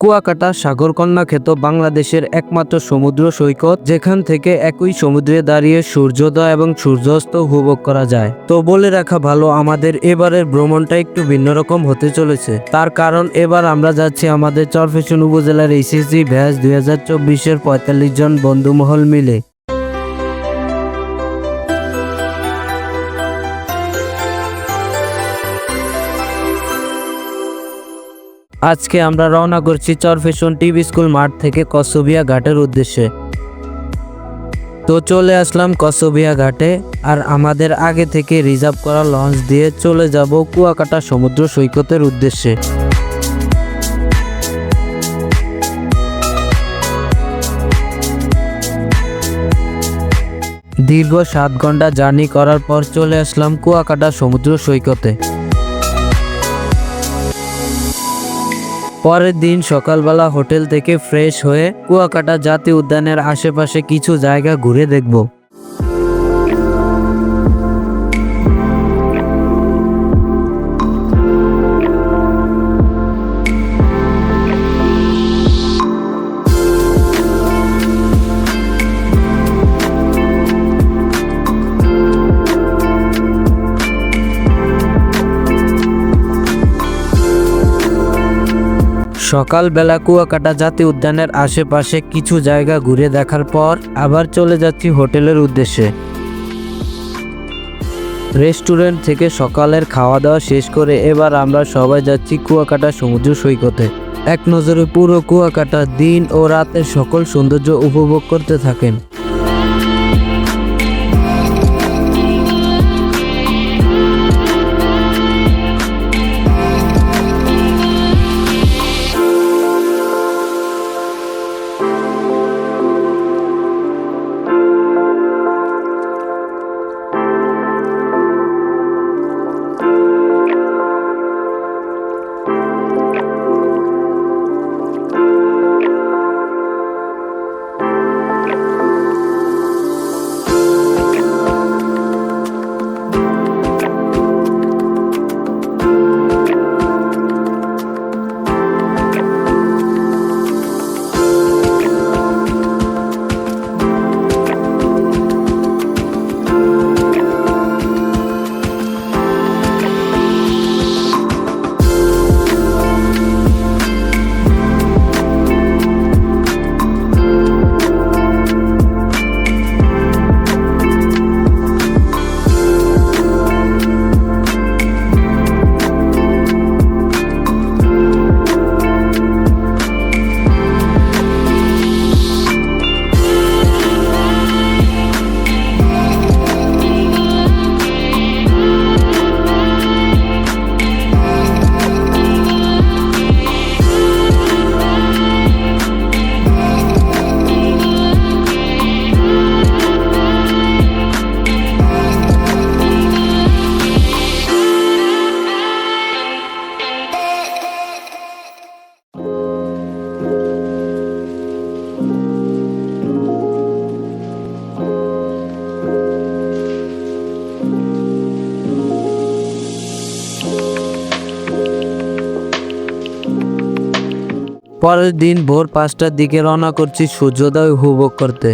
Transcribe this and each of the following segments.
কুয়াকাটা সাগরকন্যা খ্যাত বাংলাদেশের একমাত্র সমুদ্র সৈকত, যেখান থেকে একই সমুদ্রে দাঁড়িয়ে সূর্যোদয় এবং সূর্যাস্ত উপভোগ করা যায়। তো বলে রাখা ভালো, আমাদের এবারের ভ্রমণটা একটু ভিন্ন রকম হতে চলেছে। তার কারণ, এবার আমরা যাচ্ছি আমাদের চরফেশন উপজেলার এইচএসজি ভ্যাস দুই হাজার চব্বিশের পঁয়তাল্লিশ জন বন্ধুমহল মিলে। আজকে আমরা রওনা করছি চরফেশন টিভি স্কুল মাঠ থেকে কসবিয়া ঘাটের উদ্দেশ্যে। তো চলে আসলাম কসবিয়া ঘাটে, আর আমাদের আগে থেকে রিজার্ভ করা লঞ্চ দিয়ে চলে যাব কুয়াকাটা সমুদ্র সৈকতের উদ্দেশ্যে। দীর্ঘ সাত ঘণ্টা জার্নি করার পর চলে আসলাম কুয়াকাটা সমুদ্র সৈকতে। পরের দিন সকালবেলা হোটেল থেকে ফ্রেশ হয়ে কুয়াকাটা জাতীয় উদ্যানের আশেপাশে কিছু জায়গা ঘুরে দেখব। সকালবেলা কুয়াকাটা জাতীয় উদ্যানের আশেপাশে কিছু জায়গা ঘুরে দেখার পর আবার চলে যাচ্ছি হোটেলের উদ্দেশ্যে। রেস্টুরেন্ট থেকে সকালের খাওয়া দাওয়া শেষ করে এবার আমরা সবাই যাচ্ছি কুয়াকাটা সমুদ্র সৈকতে। এক নজরে পুরো কুয়াকাটা দিন ও রাতের সকল সৌন্দর্য উপভোগ করতে থাকেন। পরের দিন ভোর পাঁচটার দিকে রওনা করছি সূর্যোদয় উপভোগ করতে।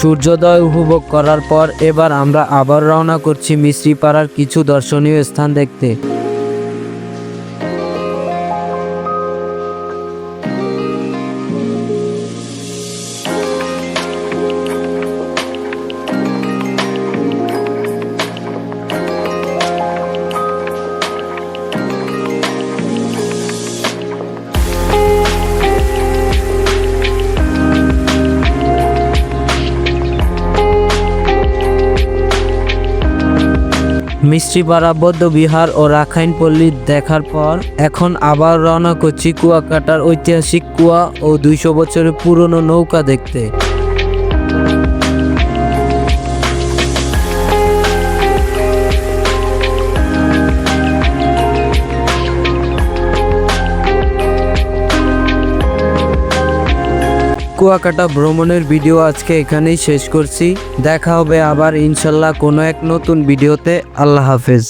সূর্যোদয় উপভোগ করার পর এবার আমরা আবার রওনা করছি মিশ্রিপাড়ার কিছু দর্শনীয় স্থান দেখতে। মিষ্টিপাড়া, বৌদ্ধবিহার ও রাখাইন পল্লী দেখার পর এখন আবার রওনা করছি কুয়াকাটার ঐতিহাসিক কুয়া ও দুইশো বছরের পুরনো নৌকা দেখতে। কুয়াকাটা ভ্রমণের ভিডিও আজকে এখানেই শেষ করছি। দেখা হবে আবার ইনশাল্লাহ কোনো এক নতুন ভিডিওতে। আল্লাহ হাফেজ।